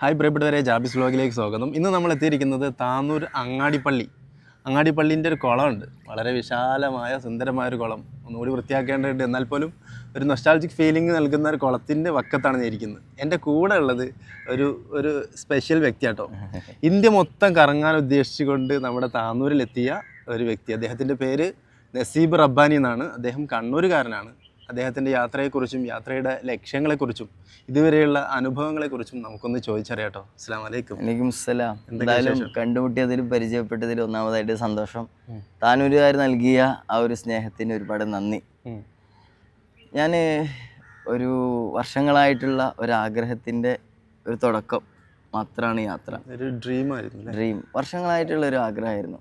Hi പ്രിയപ്പെട്ടവരെ ജാബിസ് വ്ലോഗിലേക്ക് സ്വാഗതം. ഇന്ന് നമ്മൾ എത്തിയിരിക്കുന്നത് താന്നൂർ അങ്ങാടിപ്പള്ളി. അങ്ങാടിപ്പള്ളിന്റെ ഒരു കുളമുണ്ട്. വളരെ വിശാലമായ സുന്ദരമായ ഒരു കുളം. ഒന്നുകൂടി വൃത്തിയാക്കേണ്ടതുണ്ട്. എന്നാൽ പോലും ഒരു നൊസ്റ്റാൾജിക് ഫീലിംഗ് നൽകുന്ന ഒരു കുളത്തിന്റെ വക്കത്താണ് ഞാൻ ഇരിക്കുന്നത്. എന്റെ കൂടെ ഉള്ളത് ഒരു ഒരു സ്പെഷ്യൽ വ്യക്തിയാട്ടോ. ഇന്ത്യ മൊത്തം കറങ്ങാൻ ഉദ്ദേശിച്ചുകൊണ്ട് നമ്മുടെ താന്നൂരിലെത്തിയ ഒരു വ്യക്തി. അദ്ദേഹത്തിന്റെ പേര് നസീബ് റബ്ബാനി എന്നാണ്. അദ്ദേഹം കണ്ണൂരുകാരനാണ്. അദ്ദേഹത്തിന്റെ യാത്രയെക്കുറിച്ചും യാത്രയുടെ ലക്ഷ്യങ്ങളെക്കുറിച്ചും ഇതുവരെയുള്ള അനുഭവങ്ങളെക്കുറിച്ചും നമുക്കൊന്ന് ചോദിച്ചറിയാട്ടോ. അസ്സാം വലൈക്കും വലൈക്കും അസ്സലാം എന്തായാലും കണ്ടുമുട്ടിയതിലും പരിചയപ്പെട്ടതിലും ഒന്നാമതായിട്ട് സന്തോഷം. താനൂരുകാർ നൽകിയ ആ ഒരു സ്നേഹത്തിന് ഒരുപാട് നന്ദി. ഞാൻ ഒരു വർഷങ്ങളായിട്ടുള്ള ഒരാഗ്രഹത്തിന്റെ ഒരു തുടക്കം മാത്രമാണ് യാത്ര. ഒരു ഡ്രീം ആയിരുന്നു അല്ലേ? ഡ്രീം വർഷങ്ങളായിട്ടുള്ള ഒരു ആഗ്രഹമായിരുന്നു.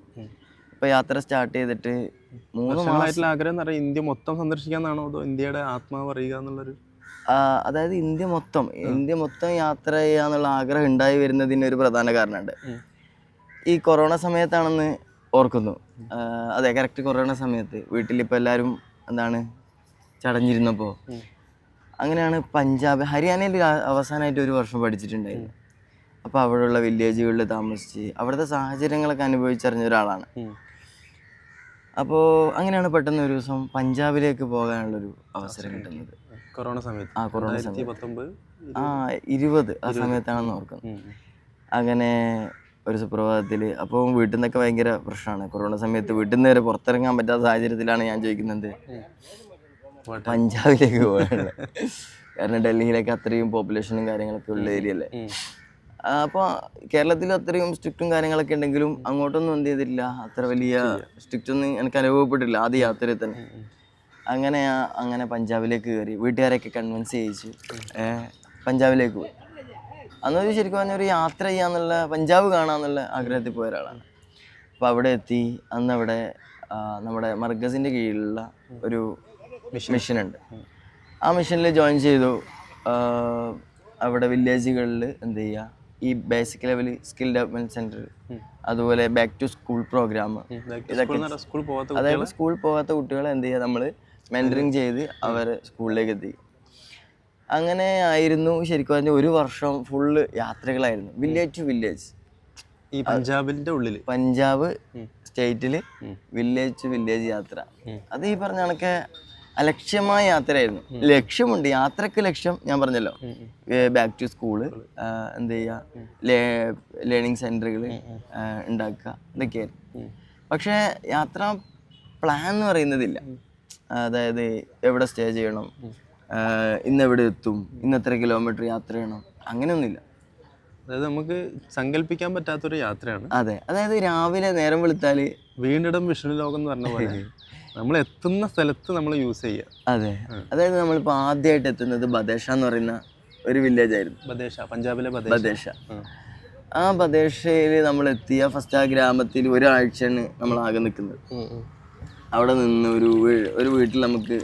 ഇപ്പോൾ യാത്ര സ്റ്റാർട്ട് ചെയ്തിട്ട് മൂന്ന് മാസം ആഗ്രഹം എന്ന് പറയുന്നത് ഇന്ത്യ മൊത്തം സന്ദർശിക്കാന്നാണോ അതോ ഇന്ത്യയുടെ ആത്മാവ് അറിയുക എന്നുള്ളൊരു അതായത് ഇന്ത്യ മൊത്തം ഇന്ത്യ മൊത്തം യാത്ര ചെയ്യാന്നുള്ള ആഗ്രഹം ഉണ്ടായി വരുന്നതിന് ഒരു പ്രധാന കാരണമുണ്ട്. ഈ കൊറോണ സമയത്താണെന്ന് ഓർക്കുന്നു. അതെ കറക്റ്റ് കൊറോണ സമയത്ത് വീട്ടിലിപ്പോൾ എല്ലാവരും എന്താണ് ചടഞ്ഞിരുന്നപ്പോൾ അങ്ങനെയാണ് പഞ്ചാബ് ഹരിയാനയിൽ അവസാനമായിട്ട് ഒരു വർഷം പഠിച്ചിട്ടുണ്ടായിരുന്നു. അപ്പോൾ അവിടെയുള്ള വില്ലേജുകളിൽ താമസിച്ച് അവിടുത്തെ സാഹചര്യങ്ങളൊക്കെ അനുഭവിച്ചറിഞ്ഞ ഒരാളാണ്. അപ്പോൾ അങ്ങനെയാണ് പെട്ടെന്ന് ഒരു ദിവസം പഞ്ചാബിലേക്ക് പോകാനുള്ളൊരു അവസരം കിട്ടുന്നത്. കൊറോണ സമയത്ത്. ആ കൊറോണ സമയത്ത്. ആ ഇരുപത് ആ സമയത്താണെന്ന് ഓർക്കുന്നു. ഉം, ഉം. അങ്ങനെ ഒരു സുപ്രഭാതത്തിൽ അപ്പോൾ വീട്ടിൽ നിന്നൊക്കെ ഭയങ്കര പ്രശ്നമാണ് കൊറോണ സമയത്ത് വീട്ടിൽ നിന്ന് വരെ പുറത്തിറങ്ങാൻ പറ്റാത്ത സാഹചര്യത്തിലാണ് ഞാൻ ചോദിക്കുന്നത് പഞ്ചാബിലേക്ക് പോകാനുള്ളത് കാരണം ഡൽഹിയിലേക്ക് അത്രയും പോപ്പുലേഷനും കാര്യങ്ങളൊക്കെ ഉള്ള ഏരിയ അല്ലേ. അപ്പോൾ കേരളത്തിൽ അത്രയും സ്ട്രിക്റ്റും കാര്യങ്ങളൊക്കെ ഉണ്ടെങ്കിലും അങ്ങോട്ടൊന്നും എന്ത് ചെയ്തിട്ടില്ല അത്ര വലിയ സ്ട്രിക്റ്റ് ഒന്നും എനിക്ക് അനുഭവപ്പെട്ടില്ല ആദ്യ യാത്രയിൽ തന്നെ. അങ്ങനെ അങ്ങനെ പഞ്ചാബിലേക്ക് കയറി. വീട്ടുകാരെയൊക്കെ കൺവിൻസ് ചെയ്യിച്ച്. പഞ്ചാബിലേക്ക് പോയി. അന്നൊരു ശരിക്കും പറഞ്ഞ ഒരു യാത്ര ചെയ്യാന്നുള്ള പഞ്ചാബ് കാണാന്നുള്ള ആഗ്രഹത്തിൽ പോയ ഒരാളാണ്. അപ്പോൾ അവിടെ എത്തി. അന്ന് അവിടെ നമ്മുടെ മർഗസിന്റെ കീഴിലുള്ള ഒരു മിഷൻ ഉണ്ട് ആ മിഷനിൽ ജോയിൻ ചെയ്തു. അവിടെ വില്ലേജുകളിൽ എന്ത് ചെയ്യുക ഈ basic level skill development centre അതുപോലെ ബാക്ക് ടു സ്കൂൾ പ്രോഗ്രാം അതായത് സ്കൂൾ പോകാത്ത കുട്ടികളെ എന്ത് ചെയ്യുക നമ്മൾ മെന്ററിങ് ചെയ്ത് അവരെ സ്കൂളിലേക്ക് എത്തി. അങ്ങനെ ആയിരുന്നു ശരിക്കും പറഞ്ഞാൽ ഒരു വർഷം ഫുള്ള് യാത്രകളായിരുന്നു. വില്ലേജ് ടു വില്ലേജ് ഈ പഞ്ചാബിന്റെ ഉള്ളിൽ പഞ്ചാബ് സ്റ്റേറ്റിൽ വില്ലേജ് ടു വില്ലേജ് യാത്ര. അത് ഈ പറഞ്ഞ കണക്കെ അലക്ഷ്യമായ യാത്രയായിരുന്നു. ലക്ഷ്യമുണ്ട്. യാത്രയ്ക്ക് ലക്ഷ്യം ഞാൻ പറഞ്ഞല്ലോ. ബാക്ക് ടു സ്കൂൾ എന്ത് ചെയ്യുക ലേണിംഗ് സെന്ററുകൾ ഉണ്ടാക്കുക. ഇതൊക്കെയായിരുന്നു. പക്ഷേ യാത്ര പ്ലാൻ എന്ന് പറയുന്നതില്ല. അതായത് എവിടെ സ്റ്റേ ചെയ്യണം ഇന്ന് എവിടെ എത്തും ഇന്ന് എത്ര കിലോമീറ്റർ യാത്ര ചെയ്യണം അങ്ങനെയൊന്നുമില്ല. അതായത് നമുക്ക് സങ്കല്പിക്കാൻ പറ്റാത്തൊരു യാത്രയാണ്. അതെ. അതായത് രാവിലെ നേരം വെളുത്താൽ വീണ്ടിടം വിഷ്ണു ലോകം എന്ന് പറഞ്ഞ പോലെ. നമ്മൾ എത്തുന്ന സ്ഥലത്ത് നമ്മൾ യൂസ് ചെയ്യുക. അതെ. അതായത് നമ്മളിപ്പോൾ ആദ്യമായിട്ട് എത്തുന്നത് ബദേഷ എന്ന് പറയുന്ന ഒരു വില്ലേജ് ആയിരുന്നു. ബദേഷ പഞ്ചാബിലെ ബദേശ ബദേശ ആ. ബദേഷയിൽ നമ്മൾ എത്തിയ ഫസ്റ്റ് ആ ഗ്രാമത്തിൽ ഒരാഴ്ചയാണ് നമ്മൾ ആകെ നിൽക്കുന്നത്. അവിടെ നിന്ന് ഒരു ഒരു വീട്ടിൽ നമുക്ക്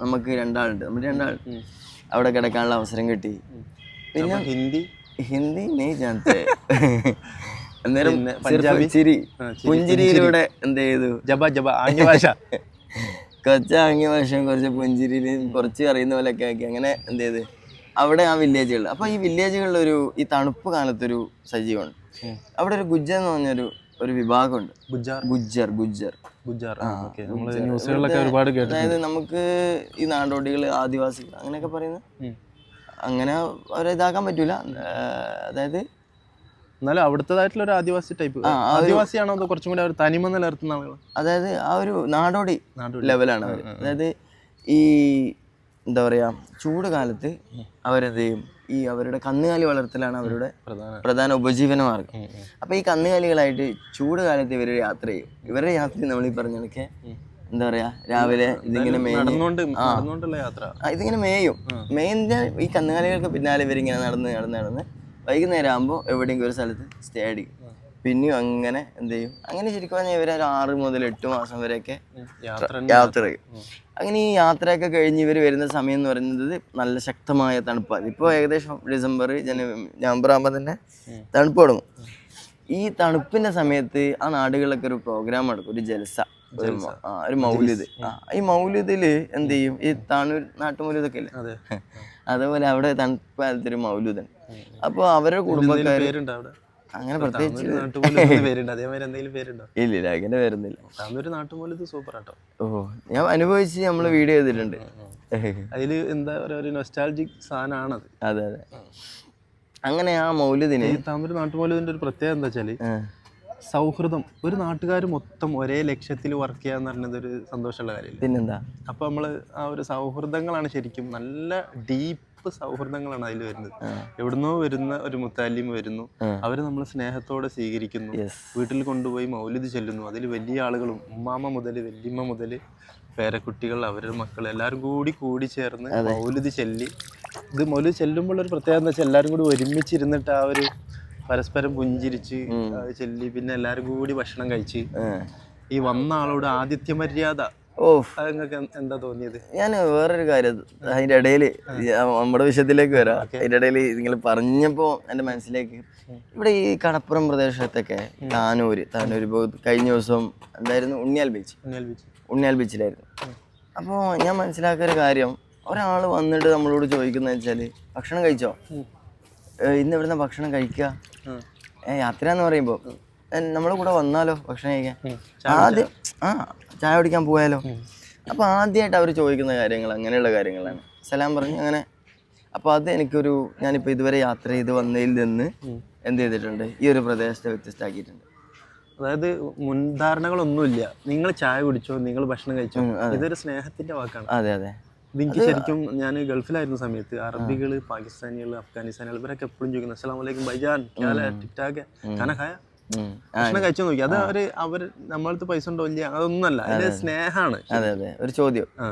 നമുക്ക് രണ്ടാളുണ്ട്. നമ്മൾ രണ്ടാൾ അവിടെ കിടക്കാനുള്ള അവസരം കിട്ടി. പിന്നെ ഹിന്ദി? ഹിന്ദി നീ ജാനത്തെ അന്നേരം പഞ്ചാബി? ചിരി പുഞ്ചിരിയിലൂടെ എന്ത് ചെയ്തു? ജബ ജബ ആംഗ്യ ഭാഷ. കുറച്ച് ആംഗ്യ ഭാഷയും കുറച്ച് പുഞ്ചിരിയിലും കുറച്ച് അറിയുന്ന പോലെയൊക്കെ ആക്കി അങ്ങനെ എന്ത് ചെയ്ത്. അവിടെ ആ വില്ലേജുകൾ അപ്പൊ ഈ വില്ലേജുകളിൽ ഒരു ഈ തണുപ്പ് കാലത്തൊരു സജീവമുണ്ട്. അവിടെ ഒരു ഗുജ്ജ എന്ന് പറഞ്ഞൊരു ഒരു വിഭാഗമുണ്ട്. ഗുജ്ജർ? ഗുജ്ജർ ഗുജ്ജാർ. ന്യൂസുകളിലൊക്കെ ഒരുപാട് അതായത് നമുക്ക് ഈ നാടോടികൾ ആദിവാസികൾ അങ്ങനെയൊക്കെ പറയുന്നത് ഉം. അങ്ങനെ അവരെ ഇതാക്കാൻ പറ്റൂല. അതായത് എന്നാലും അവിടുത്തേതായിട്ടുള്ള ഒരു ആദിവാസി ടൈപ്പ് ആദിവാസിയാണോ അതോ കുറച്ചും കൂടി അവർ തനിമ നിലനിർത്തുന്ന ആളുകൾ അതായത് ആ ഒരു നാടോടി നാടോടി. ലെവലാണ് അവർ അതായത് ഈ എന്താ പറയാ ചൂട് കാലത്ത് അവരെന്ത് ചെയ്യും? ഈ അവരുടെ കന്നുകാലി വളർത്തലാണ് അവരുടെ പ്രധാന. ഉപജീവന മാർഗം. അപ്പൊ ഈ കന്നുകാലികളായിട്ട് ചൂട് കാലത്ത് ഇവർ യാത്ര ചെയ്യും. ഇവരുടെ യാത്ര നമ്മൾ ഈ പറഞ്ഞ കണക്കെ എന്താ പറയാ രാവിലെ ഇതിങ്ങനെ ഇതിങ്ങനെ മേയും. മേയുന്ന ഈ കന്നുകാലികൾക്ക് പിന്നാലെ ഇവരിങ്ങനെ നടന്ന് നടന്ന് നടന്ന് വൈകുന്നേരം ആകുമ്പോൾ എവിടെയെങ്കിലും ഒരു സ്ഥലത്ത് സ്റ്റേ അടിക്കും പിന്നെയും അങ്ങനെ എന്ത് ചെയ്യും? അങ്ങനെ ശരിക്കും പറഞ്ഞാൽ ഇവർ ഒരു ആറ് മുതൽ എട്ട് മാസം വരെയൊക്കെ യാത്ര യാത്ര ചെയ്യും. അങ്ങനെ ഈ യാത്രയൊക്കെ കഴിഞ്ഞ് ഇവർ വരുന്ന സമയം എന്ന് പറയുന്നത് നല്ല ശക്തമായ തണുപ്പാണ്. ഇപ്പോൾ ഏകദേശം ഡിസംബർ ജനുവരി നവംബർ ആകുമ്പോൾ തന്നെ തണുപ്പ് തുടങ്ങും. ഈ തണുപ്പിന്റെ സമയത്ത് ആ നാടുകളിലൊക്കെ ഒരു പ്രോഗ്രാം നടക്കും ഒരു ജലസ. ഒരു മൗലിദ്. ഈ മൗലിദിൽ എന്ത് ചെയ്യും? ഈ താണൂർ നാട്ടുമൗലിദൊക്കെ ഇല്ലേ? അല്ലേ അതേപോലെ അവിടെ തണുപ്പ് കാലത്തൊരു മൗലൂദൻ അപ്പൊ അവരുടെ കുടുംബക്കാർ അങ്ങനെ പ്രത്യേകിച്ച് ഇല്ല ഇല്ല അങ്ങനെ വരുന്നില്ല സൂപ്പർ ആട്ടോ ഓ ഞാൻ അനുഭവിച്ച് നമ്മൾ വീഡിയോ ചെയ്തിട്ടുണ്ട്. അതിൽ എന്താ പറയുക ഒരു നൊസ്റ്റാൾജിക് സാധനമാണത് അതെ അതെ. അങ്ങനെ ആ മൗലിദിനെ ഈ താന്നൂര് നാട്ടുപോലതിന്റെ ഒരു പ്രത്യേകത എന്താ വെച്ചാൽ സൗഹൃദം. ഒരു നാട്ടുകാർ മൊത്തം ഒരേ ലക്ഷ്യത്തിൽ വർക്ക് ചെയ്യാന്ന് പറഞ്ഞത് ഒരു സന്തോഷമുള്ള കാര്യമില്ല? പിന്നെന്താ? അപ്പൊ നമ്മൾ ആ ഒരു സൗഹൃദങ്ങളാണ് ശരിക്കും നല്ല ഡീപ്പ് സൗഹൃദങ്ങളാണ് അതിൽ വരുന്നത്. എവിടുന്നോ വരുന്ന ഒരു മുത്താലിം വരുന്നു. അവർ നമ്മൾ സ്നേഹത്തോടെ സ്വീകരിക്കുന്നു. വീട്ടിൽ കൊണ്ടുപോയി മൗലിത് ചെല്ലുന്നു. അതിൽ വലിയ ആളുകളും ഉമ്മാമ മുതൽ വല്യമ്മ മുതൽ പേരക്കുട്ടികൾ അവരുടെ മക്കൾ എല്ലാവരും കൂടി കൂടി ചേർന്ന് മൗലിത് ചെല്ലി. ഇത് മൗലിത് ചെല്ലുമ്പോൾ ഒരു പ്രത്യേകത എന്താ വെച്ചാൽ എല്ലാവരും കൂടി ഒരുമിച്ചിരുന്നിട്ട് ആ ഒരു പരസ്പരം പുഞ്ചിരിച്ച് ചെല്ലി പിന്നെ എല്ലാരും കൂടി ഭക്ഷണം കഴിച്ച്. ഈ വന്ന ആളോട് ആതിഥ്യ മര്യാദ. ഓ എന്താ തോന്നിയത്? ഞാൻ വേറൊരു കാര്യം അതിന്റെ ഇടയിൽ നമ്മുടെ വിഷയത്തിലേക്ക് വരാം. അതിന്റെ ഇടയിൽ നിങ്ങൾ പറഞ്ഞപ്പോൾ എന്റെ മനസ്സിലേക്ക് ഇവിടെ ഈ കടപ്പുറം പ്രദേശത്തൊക്കെ താനൂര് താനൂര് ഇപ്പോൾ കഴിഞ്ഞ ദിവസം എന്തായിരുന്നു? ഉണ്ണിയാൽ ബീച്ച്. ഉണ്ണിയാൽ ബീച്ചിലായിരുന്നു. അപ്പോൾ ഞാൻ മനസ്സിലാക്കിയ ഒരു കാര്യം ഒരാൾ വന്നിട്ട് നമ്മളോട് ചോദിക്കുന്നത് വെച്ചാൽ ഭക്ഷണം കഴിച്ചോ? ഇന്ന് ഇവിടുന്ന് ഭക്ഷണം കഴിക്കുക. യാത്ര എന്ന് പറയുമ്പോൾ നമ്മളെ കൂടെ വന്നാലോ ഭക്ഷണം കഴിക്കാൻ? ആദ്യം ആ ചായ കുടിക്കാൻ പോയാലോ? അപ്പോൾ ആദ്യമായിട്ട് അവർ ചോദിക്കുന്ന കാര്യങ്ങൾ അങ്ങനെയുള്ള കാര്യങ്ങളാണ്. സലാം പറഞ്ഞ് അങ്ങനെ. അപ്പോൾ അത് എനിക്കൊരു ഞാനിപ്പോൾ ഇതുവരെ യാത്ര ചെയ്ത് വന്നതിൽ നിന്ന് എന്ത് ചെയ്തിട്ടുണ്ട്? ഈ ഒരു പ്രദേശത്തെ വ്യത്യസ്തമാക്കിയിട്ടുണ്ട്. അതായത് മുൻധാരണകളൊന്നുമില്ല. നിങ്ങൾ ചായ കുടിച്ചോ നിങ്ങൾ ഭക്ഷണം കഴിച്ചോ ഇതൊരു സ്നേഹത്തിന്റെ വാക്കാണ്. അതെ അതെ. ഇതെനിക്ക് ശരിക്കും ഞാൻ ഗൾഫിലായിരുന്ന സമയത്ത് അറബികൾ പാകിസ്ഥാനികൾ അഫ്ഗാനിസ്ഥാനികൾ ഇവരൊക്കെ എപ്പോഴും ചോദിക്കുന്നു അസ്സലാം വലൈക്കും ബൈജാൻ ടിക്ടാക്ക് ഖാന ഖായ? ഭക്ഷണം കഴിച്ചു നോക്കി. അത് അവർ അവർ നമ്മളടുത്ത് പൈസ ഉണ്ടോ ഇല്ല അതൊന്നുമല്ല. അതിന്റെ സ്നേഹമാണ് അതെ അതെ. ഒരു ചോദ്യം. ആ.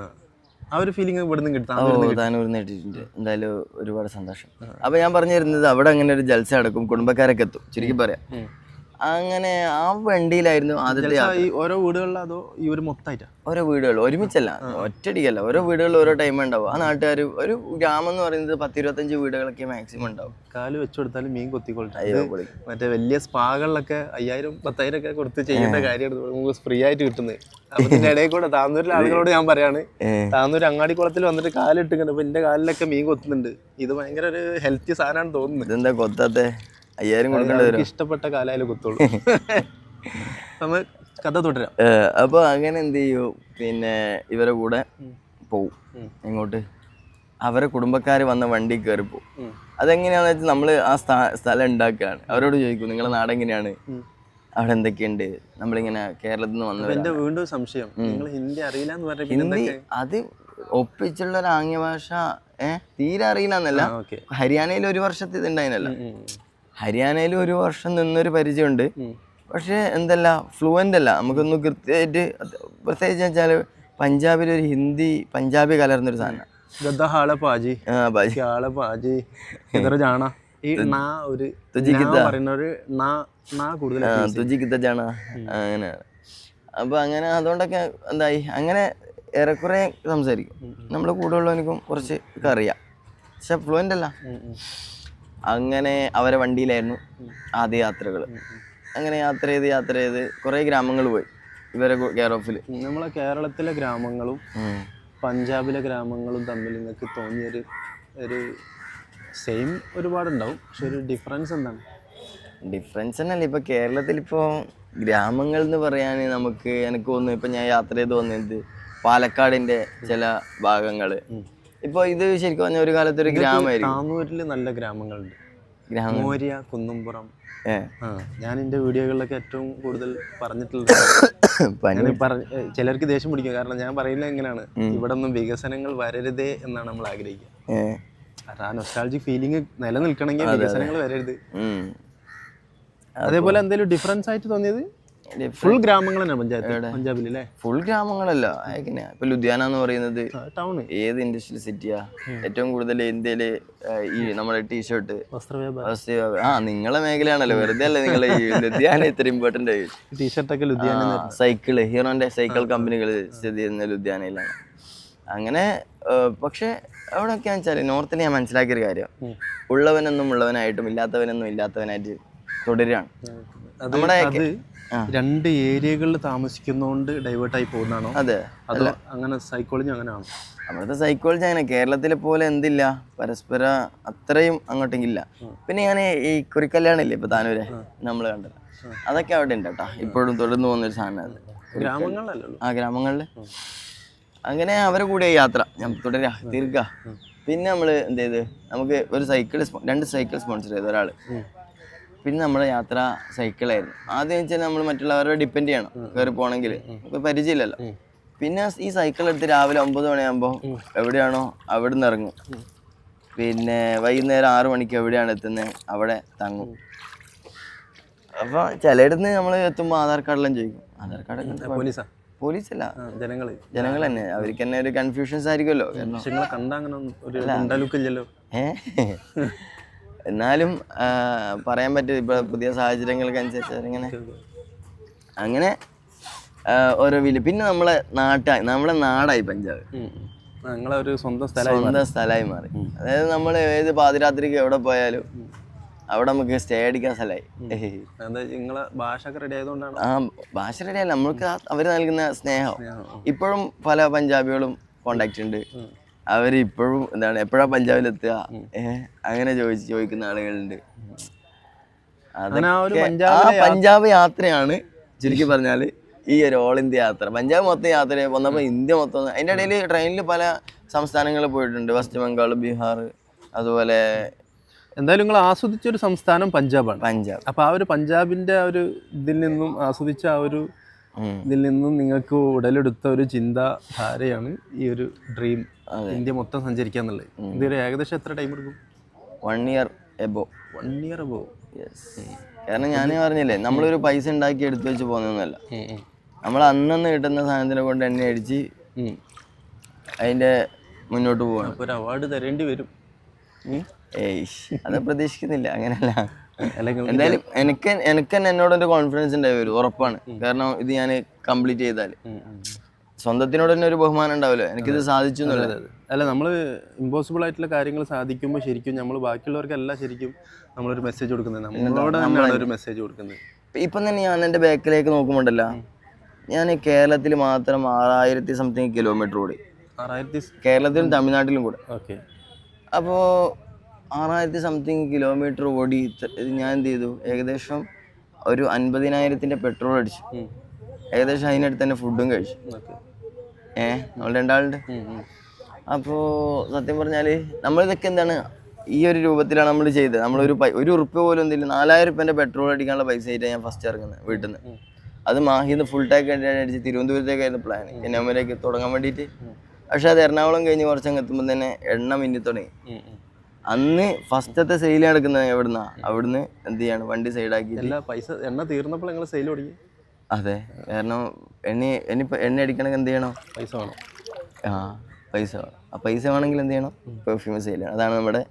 ഒരു ഫീലിംഗ് ഇവിടുന്ന് കിട്ടാം. ഓ താനൂർ നേട്ടിട്ടുണ്ട് എന്തായാലും ഒരുപാട് സന്തോഷം. അപ്പൊ ഞാൻ പറഞ്ഞു തരുന്നത് അവിടെ അങ്ങനെ ഒരു ജൽസ അടക്കും കുടുംബക്കാരൊക്കെ എത്തും. ചുരുക്കി പറയാം. അങ്ങനെ ആ വണ്ടിയിലായിരുന്നു ആദ്യത്തെ ഈ ഓരോ വീടുകളിലും അതോ ഈ ഒരു മൊത്തമായിട്ടാ? ഓരോ വീടുകൾ ഒരുമിച്ചല്ല ഒറ്റടിയല്ല ഓരോ വീടുകളിൽ ഓരോ ടൈം ഉണ്ടാവും. ആ നാട്ടുകാർ ഒരു ഗ്രാമം എന്ന് പറയുന്നത് പത്ത് ഇരുപത്തഞ്ച് വീടുകളൊക്കെ മാക്സിമം ഉണ്ടാവും. കാൽ വെച്ചു കൊടുത്താലും മീൻ കൊത്തിക്കൊള്ളട്ടെ. ഇത് മറ്റേ വലിയ സ്പാകളിലൊക്കെ അയ്യായിരം പത്തായിരം ഒക്കെ കൊടുത്ത് ചെയ്യേണ്ട കാര്യമാണ്. നമുക്ക് ഫ്രീ ആയിട്ട് കിട്ടുന്നത്. അപ്പൊ ഇടയിൽ കൂടെ താന്നൂരിലെ ആളുകളോട് ഞാൻ പറയാണ് താന്നൂർ അങ്ങാടിക്കുളത്തിൽ വന്നിട്ട് കാലിട്ടിട്ടുണ്ട് അപ്പൊ എന്റെ കാലിലൊക്കെ മീൻ കൊത്തുന്നുണ്ട്. ഇത് ഭയങ്കര ഒരു ഹെൽത്തി സാധനമാണ് തോന്നുന്നത് എന്താ കൊത്താത്തെ? അയ്യായിരം കൊടുക്കേണ്ടി വരും. ഇഷ്ടപ്പെട്ട കാലായാലും കുത്തോളൂ നമ്മൾ കഥ തുടരാം. അപ്പോൾ അപ്പൊ അങ്ങനെ എന്ത് ചെയ്യൂ? പിന്നെ ഇവരെ കൂടെ പോവും. ഇങ്ങോട്ട് അവരെ കുടുംബക്കാർ വന്ന വണ്ടി കയറി പോവും. ഉം. അതെങ്ങനെയാണെന്ന് വെച്ചാൽ നമ്മൾ ആ സ്ഥ- സ്ഥലം ഉണ്ടാക്കുകയാണ്. അവരോട് ചോദിക്കും നിങ്ങളെ നാട് എങ്ങനെയാണ്? അവിടെ എന്തൊക്കെയുണ്ട്? നമ്മളിങ്ങനെ കേരളത്തിൽ നിന്ന് വന്നത് എന്റെ വീണ്ടും സംശയം. നിങ്ങൾ ഹിന്ദി അറിയില്ല എന്ന് പറഞ്ഞ ഹിന്ദി അത് ഒപ്പിച്ചുള്ള ഒരു ആംഗ്യ ഭാഷ ഏഹ് തീരെ അറിയില്ല എന്നല്ല ഹരിയാനയിൽ ഒരു വർഷത്തെ ഇതുണ്ടായിരുന്നല്ല ഹരിയാനയിൽ ഒരു വർഷം നിന്നൊരു പരിചയമുണ്ട്. പക്ഷേ എന്തല്ല ഫ്ലുവന്റ് അല്ല. നമുക്കൊന്ന് കൃത്യമായിട്ട് പ്രത്യേകിച്ച് വെച്ചാൽ പഞ്ചാബിൽ ഒരു ഹിന്ദി പഞ്ചാബി കലർന്നൊരു സാധനം. ഗദ്ദ ഹാള പാജി. പാജി. എത്ര ഈ നാ ഒരു പറയുന്ന ഒരു നാ നാ കൂടുതൽ അങ്ങനെ. അപ്പോൾ അങ്ങനെ അതുകൊണ്ടൊക്കെ എന്തായി? അങ്ങനെ ഏറെക്കുറെ സംസാരിക്കും. നമ്മൾ കൂടെ ഉള്ളവനിക്കും കുറച്ച് അറിയാം. പക്ഷെ ഫ്ലുവന്റ് അല്ല. അങ്ങനെ അവരെ വണ്ടിയിലായിരുന്നു ആദ്യ യാത്രകൾ അങ്ങനെ യാത്ര ചെയ്ത് യാത്ര ചെയ്ത് കുറേ ഗ്രാമങ്ങൾ പോയി ഇവരെ കെയർ ഓഫിൽ നമ്മളെ കേരളത്തിലെ ഗ്രാമങ്ങളും പഞ്ചാബിലെ ഗ്രാമങ്ങളും തമ്മിൽ നിങ്ങൾക്ക് തോന്നിയൊരു ഒരു സെയിം ഒരുപാടുണ്ടാവും. പക്ഷെ ഒരു ഡിഫറൻസ് എന്താണ്? ഡിഫറൻസ് തന്നെയല്ല ഇപ്പോൾ കേരളത്തിൽ ഇപ്പോൾ ഗ്രാമങ്ങൾ എന്ന് പറയാൻ നമുക്ക് എനിക്ക് തോന്നുന്നു ഇപ്പം ഞാൻ യാത്ര ചെയ്ത് വന്നത് പാലക്കാടിന്റെ ചില ഭാഗങ്ങൾ ഇപ്പോൾ ഇത് ശരിക്കും പറഞ്ഞ ഒരു കാലത്ത് ഒരു ഗ്രാമമായിരുന്നു താന്നൂരിൽ നല്ല ഗ്രാമങ്ങളുണ്ട്. ഗ്രാമം. മോര്യ കുന്നുംപുറം. ഞാൻ എന്റെ വീഡിയോകളിലൊക്കെ ഏറ്റവും കൂടുതൽ പറഞ്ഞിട്ടുള്ളത് ചിലർക്ക് ദേഷ്യം പിടിക്കും. കാരണം ഞാൻ പറയുന്നത് എങ്ങനെയാണ്? ഇവിടെ ഒന്നും വികസനങ്ങൾ വരരുതേ എന്നാണ് നമ്മൾ ആഗ്രഹിക്കുക. കാരണം ആ നൊസ്റ്റാൾജിക് ഫീലിംഗ് നിലനിൽക്കണമെങ്കിൽ വികസനങ്ങൾ വരരുത്. അതേപോലെ എന്തെങ്കിലും ഡിഫറൻസ് ആയിട്ട് തോന്നിയത്? ഫുൾ ഗ്രാമങ്ങൾ ഫുൾ ഗ്രാമങ്ങളല്ല. എങ്ങനെയാ ഇപ്പൊ ലുധിയാന എന്ന് പറയുന്നത് ടൗൺ ഏത് ഇൻഡസ്ട്രിയൽ സിറ്റിയാ ഏറ്റവും കൂടുതൽ ഇന്ത്യയിൽ ഈ നമ്മുടെ ടീഷർട്ട്. ആ നിങ്ങളെ മേഖലയാണല്ലോ. വെറുതെ അല്ലേ നിങ്ങളെ ഈ ലുധിയാന ഇത്ര ഇമ്പോർട്ടന്റ് ആയി. ടീഷർട്ടൊക്കെ ലുധിയാന സൈക്കിൾ ഹീറോന്റെ സൈക്കിൾ കമ്പനികൾ സ്ഥിതി ചെയ്യുന്ന ലുധിയാനയിലാണ്. അങ്ങനെ പക്ഷെ അവിടെയൊക്കെയാന്ന് വെച്ചാൽ നോർത്തിൽ ഞാൻ മനസ്സിലാക്കിയൊരു കാര്യം. ഉള്ളവനൊന്നും ഉള്ളവനായിട്ടും ഇല്ലാത്തവനൊന്നും ഇല്ലാത്തവനായിട്ട് തുടരുകയാണ്. നമ്മുടെ രണ്ട് ഏരിയകളിൽ താമസിക്കുന്നതുകൊണ്ട് ഡൈവേർട്ട് ആയി പോകുന്നതാണോ? അതെ. അതെ അങ്ങനെ സൈക്കോളജി അങ്ങനെയാണോ? അവിടുത്തെ സൈക്കോളജി അങ്ങനെ. കേരളത്തിലെ പോലെ എന്തില്ല. പരസ്പര അത്രയും അങ്ങോട്ടെങ്കില്ല പിന്നെ ഞാൻ ഈ കുറിക്കല്യാണില്ലേ ഇപ്പൊ താനൂരെ? നമ്മൾ കണ്ടത്. അതൊക്കെ അവിടെ ഉണ്ട് കേട്ടോ. ഇപ്പോഴും തുടർന്ന് പോകുന്ന ഒരു സാധനം അത്. ഗ്രാമങ്ങളിലല്ലോ ആ ഗ്രാമങ്ങളിൽ അങ്ങനെ അവരെ കൂടെ യാത്ര. ഞാൻ തുടരാ ദീർഘ പിന്നെ നമ്മൾ എന്ത് ചെയ്ത്? നമുക്ക് ഒരു സൈക്കിൾ രണ്ട് സൈക്കിൾ സ്പോൺസർ ചെയ്ത് ഒരാൾ പിന്നെ നമ്മുടെ യാത്ര സൈക്കിളായിരുന്നു ആദ്യം വെച്ചാൽ നമ്മൾ മറ്റുള്ളവരെ ഡിപ്പെൻഡ് ചെയ്യണം. കയറി പോകണമെങ്കിൽ നമുക്ക് പരിചയമില്ലല്ലോ. പിന്നെ ഈ സൈക്കിൾ എടുത്ത് രാവിലെ ഒമ്പത് മണിയാകുമ്പോൾ എവിടെയാണോ അവിടെ നിന്ന് ഇറങ്ങും പിന്നെ വൈകുന്നേരം ആറു മണിക്ക് എവിടെയാണ് എത്തുന്നത് അവിടെ തങ്ങും. അപ്പോൾ ചിലയിടത്ത് നമ്മൾ എത്തുമ്പോൾ ആധാർ കാർഡെല്ലാം ചോദിക്കും. ആധാർ കാർഡ് പോലീസാ? പോലീസല്ല. ജനങ്ങൾ ജനങ്ങൾ. ജനങ്ങൾ തന്നെ. അവർക്ക് തന്നെ ഒരു കൺഫ്യൂഷൻസ് ആയിരിക്കുമല്ലോ. കണ്ട അങ്ങനെ ഒരു ഗുണ്ടലുക്ക് ഇല്ലല്ലോ ഏ? എന്നാലും പറയാൻ പറ്റും ഇപ്പൊ പുതിയ സാഹചര്യങ്ങൾക്ക് അനുസരിച്ച് അവരിങ്ങനെ അങ്ങനെ ഓരോ വില. പിന്നെ നമ്മളെ നാട്ടായി നമ്മളെ നാടായി പഞ്ചാബ്. നിങ്ങളെ ഒരു സ്വന്തം സ്ഥലമായി സ്വന്തം സ്ഥലമായി മാറി. അതായത് നമ്മൾ ഏത് പാതിരാത്രിക്ക് എവിടെ പോയാലും അവിടെ നമുക്ക് സ്റ്റേ അടിക്കാൻ സ്ഥലമായി ആ നിങ്ങളെ ഭാഷ റെഡി ആയതുകൊണ്ടാണ്? ആ ഭാഷ റെഡിയല്ല നമ്മൾക്ക് അവർ നൽകുന്ന സ്നേഹം. സ്നേഹം. ഇപ്പോഴും പല പഞ്ചാബികളും കോണ്ടാക്ട് ഉണ്ട്. അവർ ഇപ്പോഴും എന്താണ് എപ്പോഴാ പഞ്ചാബിലെത്തുക? ഏഹ് അങ്ങനെ ചോദിച്ച് ചോദിക്കുന്ന ആളുകളുണ്ട്. ആ ഒരു അതൊക്കെ- ആ പഞ്ചാബ് യാത്രയാണ് ചുരുക്കി പറഞ്ഞാൽ ഈ ഒരു ഓൾ ഇന്ത്യ യാത്ര. പഞ്ചാബ് മൊത്തം യാത്ര വന്നപ്പോൾ ഇന്ത്യ മൊത്തം അതിന്റെ ഇടയിൽ ട്രെയിനിൽ പല സംസ്ഥാനങ്ങളിൽ പോയിട്ടുണ്ട്. വെസ്റ്റ് ബംഗാൾ ബീഹാർ അതുപോലെ എന്തായാലും നിങ്ങൾ ആസ്വദിച്ച ഒരു സംസ്ഥാനം പഞ്ചാബാണ്. പഞ്ചാബ്. അപ്പൊ ആ ഒരു പഞ്ചാബിന്റെ ആ ഒരു ഇതിൽ നിന്നും ആസ്വദിച്ച ആ ഒരു ഇതിൽ നിന്നും നിങ്ങൾക്ക് ഉടലെടുത്ത ഒരു ചിന്താധാരയാണ് ഈ ഒരു ഡ്രീം ഇന്ത്യ മൊത്തം സഞ്ചരിക്കുക എന്നുള്ളത്. ഇതൊരു ഏകദേശം എത്ര ടൈം എടുക്കും? One year above one year above yes കാരണം ഞാൻ പറഞ്ഞില്ലേ നമ്മളൊരു പൈസ ഉണ്ടാക്കി എടുത്തു വെച്ച് പോകുന്നതൊന്നുമല്ല. നമ്മൾ അന്നന്ന് കിട്ടുന്ന സാധനത്തിനെ കൊണ്ട് എണ്ണ അടിച്ച് അതിന്റെ മുന്നോട്ട് പോവാണ്. ഒരു അവാർഡ് തരേണ്ടി വരും. ഏയ് അത് പ്രതീക്ഷിക്കുന്നില്ല അങ്ങനെയല്ല. അല്ലെങ്കിൽ എന്തായാലും എനിക്ക് എനിക്ക് തന്നെ എന്നോടൊരു കോൺഫിഡൻസ് ഉണ്ടായി വരും ഉറപ്പാണ്. കാരണം ഇത് ഞാൻ കംപ്ലീറ്റ് ചെയ്താൽ. സ്വന്തത്തിനോട് തന്നെ ഒരു ബഹുമാനം ഉണ്ടാവില്ല? എനിക്കിത് സാധിച്ചു എന്നുള്ളത്. അല്ല നമ്മൾ ഇമ്പോസിബിൾ ആയിട്ടുള്ള കാര്യങ്ങൾ സാധിക്കുമ്പോൾ ശരിക്കും നമ്മൾ ബാക്കിയുള്ളവർക്കല്ല ശരിക്കും നമ്മളൊരു മെസ്സേജ് കൊടുക്കുന്നത്. നമ്മളോട് തന്നെയാണ് ഒരു മെസ്സേജ് കൊടുക്കുന്നത്. ഇപ്പം തന്നെ ഞാൻ എന്റെ ബാക്കിലേക്ക് നോക്കുമ്പോണ്ടല്ല ഞാൻ കേരളത്തിൽ മാത്രം ആറായിരത്തി സംതിങ് കിലോമീറ്റർ ഓടി. ആറായിരത്തി കേരളത്തിലും തമിഴ്നാട്ടിലും കൂടെ. ഓക്കെ. അപ്പോൾ ആറായിരത്തി സംതിങ് കിലോമീറ്റർ ഓടി ഞാൻ എന്ത് ചെയ്തു? ഏകദേശം ഒരു അൻപതിനായിരത്തിന്റെ പെട്രോൾ അടിച്ചു. ഏകദേശം അതിനടുത്ത് തന്നെ ഫുഡും കഴിച്ചു. ഓക്കെ ഏ നമ്മൾ രണ്ടാളുണ്ട്. അപ്പോൾ സത്യം പറഞ്ഞാൽ നമ്മളിതൊക്കെ എന്താണ് ഈ ഒരു രൂപത്തിലാണ് നമ്മൾ ചെയ്തത്. നമ്മളൊരു ഒരു ഉറുപ്പ് പോലും എന്തില്ല നാലായിരം റുപ്യന്റെ പെട്രോൾ അടിക്കാനുള്ള പൈസ ആയിട്ടാണ് ഞാൻ ഫസ്റ്റ് ഇറങ്ങുന്നത് വീട്ടിൽ നിന്ന് അത് മാഹിന്ന് ഫുൾ ടാക്ക് അടിച്ച് തിരുവനന്തപുരത്തേക്കായിരുന്നു പ്ലാൻ കന്യാകുമാരിക്ക് തുടങ്ങാൻ വേണ്ടിയിട്ട്. പക്ഷെ അത് എറണാകുളം കഴിഞ്ഞ് കുറച്ചങ്ങ് എത്തുമ്പോൾ തന്നെ എണ്ണ മിന്നി തുടങ്ങി. അന്ന് ഫസ്റ്റത്തെ സെയിൽ നടക്കുന്നത് എവിടുന്നാ? അവിടുന്ന് എന്ത് ചെയ്യാണ്? വണ്ടി സൈഡാക്കി പൈസ എണ്ണ തീർന്നപ്പോൾ നിങ്ങൾ സെയിൽ തുടങ്ങി. അതെ. കാരണം എണ്ണി എണ്ണി എണ്ണ അടിക്കണമെങ്കിൽ എന്ത് ചെയ്യണം? പൈസ വേണം. ആ പൈസ വേണം. ആ പൈസ വേണമെങ്കിൽ എന്ത് ചെയ്യണം? പെർഫ്യൂം സെയിൽ ചെയ്യണം. അതാണ് നമ്മുടെ.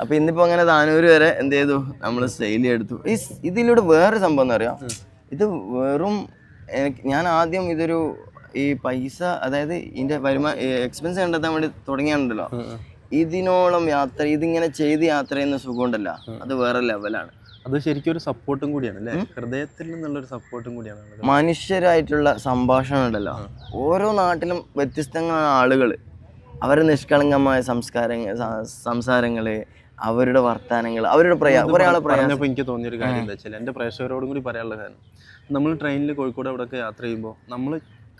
അപ്പോൾ ഇന്നിപ്പോൾ അങ്ങനെ താനൂര് വരെ എന്ത് ചെയ്തു? നമ്മൾ സെയിൽ എടുത്തു ഈ ഇതിലൂടെ വേറൊരു സംഭവം എന്ന് പറയാം ഇത് വെറും എനിക്ക് ഞാൻ ആദ്യം ഇതൊരു ഈ പൈസ അതായത് ഇതിന്റെ വരുമാന എക്സ്പെൻസ് കണ്ടെത്താൻ വേണ്ടി തുടങ്ങിയാണല്ലോ. ഇതിനോളം യാത്ര ഇതിങ്ങനെ ചെയ്ത് യാത്ര ചെയ്യുന്ന സുഖമുണ്ടല്ല. അത് വേറെ ലെവലാണ് അത് ശരിക്കും ഒരു സപ്പോർട്ടും കൂടിയാണ് അല്ലേ? ഹൃദയത്തിൽ നിന്നുള്ള ഒരു സപ്പോർട്ടും കൂടിയാണ്. മനുഷ്യരായിട്ടുള്ള സംഭാഷണം ഉണ്ടല്ലോ. ഓരോ നാട്ടിലും വ്യത്യസ്തങ്ങളായ ആളുകൾ അവരുടെ നിഷ്കളങ്കമായ സംസ്കാരങ്ങൾ സംസാരങ്ങൾ അവരുടെ വർത്തമാനങ്ങൾ അവരുടെ പ്രയാസം. പറഞ്ഞപ്പോൾ എനിക്ക് തോന്നിയൊരു കാര്യം എന്താ വെച്ചാൽ എന്റെ പ്രേക്ഷകരോടും കൂടി പറയാനുള്ള കാര്യം നമ്മൾ ട്രെയിനിൽ കോഴിക്കോട് അവിടെയൊക്കെ യാത്ര ചെയ്യുമ്പോൾ നമ്മൾ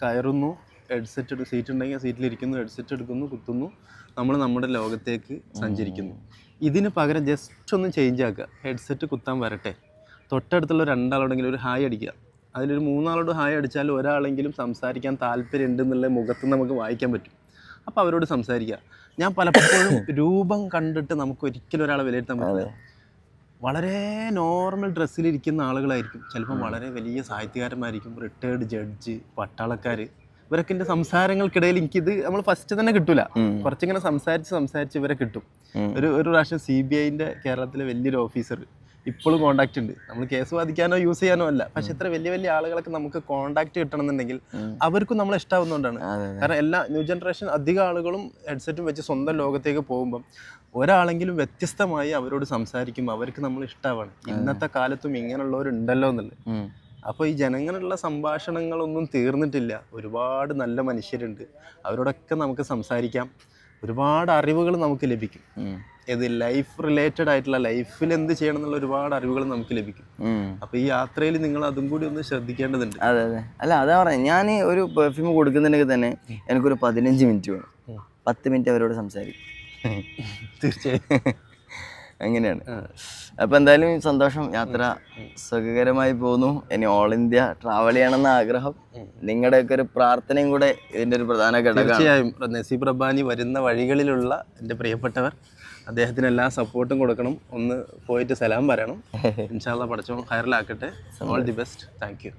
കയറുന്നു ഹെഡ്സെറ്റ് എടുക്കും സീറ്റ് ഉണ്ടെങ്കിൽ സീറ്റിൽ ഇരിക്കുന്നു ഹെഡ്സെറ്റ് എടുക്കുന്നു കുത്തുന്നു. നമ്മൾ നമ്മുടെ ലോകത്തേക്ക് സഞ്ചരിക്കുന്നു. ഇതിന് പകരം ജസ്റ്റ് ഒന്ന് ചേഞ്ച് ആക്കുക. ഹെഡ്സെറ്റ് കുത്താൻ വരട്ടെ. തൊട്ടടുത്തുള്ള രണ്ടാളോടെങ്കിലും ഒരു ഹായ് അടിക്കുക. അതിലൊരു മൂന്നാളോട് ഹായ് അടിച്ചാൽ ഒരാളെങ്കിലും സംസാരിക്കാൻ താല്പര്യം ഉണ്ടെന്നുള്ള മുഖത്ത് നമുക്ക് വായിക്കാൻ പറ്റും. അപ്പോൾ അവരോട് സംസാരിക്കുക. ഞാൻ പലപ്പോഴും രൂപം കണ്ടിട്ട് നമുക്ക് ഒരിക്കലും ഒരാളെ വിലയിരുത്താൻ പറ്റില്ല. വളരെ നോർമൽ ഡ്രസ്സിലിരിക്കുന്ന ആളുകളായിരിക്കും. ചിലപ്പം വളരെ വലിയ സാഹിത്യകാരന്മാരായിരിക്കും. റിട്ടയേർഡ് ജഡ്ജ് പട്ടാളക്കാർ ഇവരൊക്കെ എന്റെ സംസാരങ്ങൾക്കിടയിൽ എനിക്കിത് നമ്മൾ ഫസ്റ്റ് തന്നെ കിട്ടൂല. കുറച്ചിങ്ങനെ സംസാരിച്ച് സംസാരിച്ച് ഇവരെ കിട്ടും. ഒരു ഒരു പ്രാവശ്യം സി ബി ഐന്റെ കേരളത്തിലെ വലിയൊരു ഓഫീസർ ഇപ്പോഴും കോണ്ടാക്ട് ഉണ്ട്. നമ്മൾ കേസ് വാദിക്കാനോ യൂസ് ചെയ്യാനോ അല്ല. പക്ഷെ ഇത്ര വലിയ വലിയ ആളുകളൊക്കെ നമുക്ക് കോണ്ടാക്ട് കിട്ടണമെന്നുണ്ടെങ്കിൽ. അവർക്കും നമ്മൾ ഇഷ്ടാവുന്നതുകൊണ്ടാണ്. കാരണം എല്ലാ ന്യൂ ജനറേഷൻ അധികം ആളുകളും ഹെഡ്സെറ്റും വെച്ച് സ്വന്തം ലോകത്തേക്ക് പോകുമ്പം ഒരാളെങ്കിലും വ്യത്യസ്തമായി അവരോട് സംസാരിക്കുമ്പോൾ അവർക്ക് നമ്മൾ ഇഷ്ടമാണ് ഇന്നത്തെ കാലത്തും ഇങ്ങനെയുള്ളവരുണ്ടല്ലോ എന്നുള്ളത്. അപ്പോൾ ഈ ജനങ്ങളുള്ള സംഭാഷണങ്ങളൊന്നും തീർന്നിട്ടില്ല. ഒരുപാട് നല്ല മനുഷ്യരുണ്ട്. അവരോടൊക്കെ നമുക്ക് സംസാരിക്കാം. ഒരുപാട് അറിവുകൾ നമുക്ക് ലഭിക്കും. ഇത് ലൈഫ് റിലേറ്റഡ് ആയിട്ടുള്ള ലൈഫിൽ എന്ത് ചെയ്യണം എന്നുള്ള ഒരുപാട് അറിവുകൾ നമുക്ക് ലഭിക്കും. അപ്പൊ ഈ യാത്രയിൽ നിങ്ങൾ അതും കൂടി ഒന്ന് ശ്രദ്ധിക്കേണ്ടതുണ്ട്. അതെ അതെ. അല്ല അതാ പറഞ്ഞത് ഞാൻ ഒരു പെർഫ്യൂം കൊടുക്കുന്നുണ്ടെങ്കിൽ തന്നെ എനിക്കൊരു പതിനഞ്ച് മിനിറ്റ് വേണം. പത്ത് മിനിറ്റ് അവരോട് സംസാരിക്കും. തീർച്ചയായും. അങ്ങനെയാണ് അപ്പോൾ എന്തായാലും സന്തോഷം യാത്ര സുഖകരമായി പോകുന്നു. ഇനി ഓൾ ഇന്ത്യ ട്രാവൽ ചെയ്യണമെന്ന ആഗ്രഹം. നിങ്ങളുടെയൊക്കെ ഒരു പ്രാർത്ഥനയും കൂടെ ഇതിന്റെ ഒരു പ്രധാന ഘടകമാണ്. തീർച്ചയായും. നസീബ് റബ്ബാനി വരുന്ന വഴികളിലുള്ള എന്റെ പ്രിയപ്പെട്ടവർ അദ്ദേഹത്തിന് എല്ലാ സപ്പോർട്ടും കൊടുക്കണം. ഒന്ന് പോയിട്ട് സലാം പറയണം. ഇൻഷാല്ല പഠിച്ചോ ഹയറിലാക്കട്ടെ all the best thank you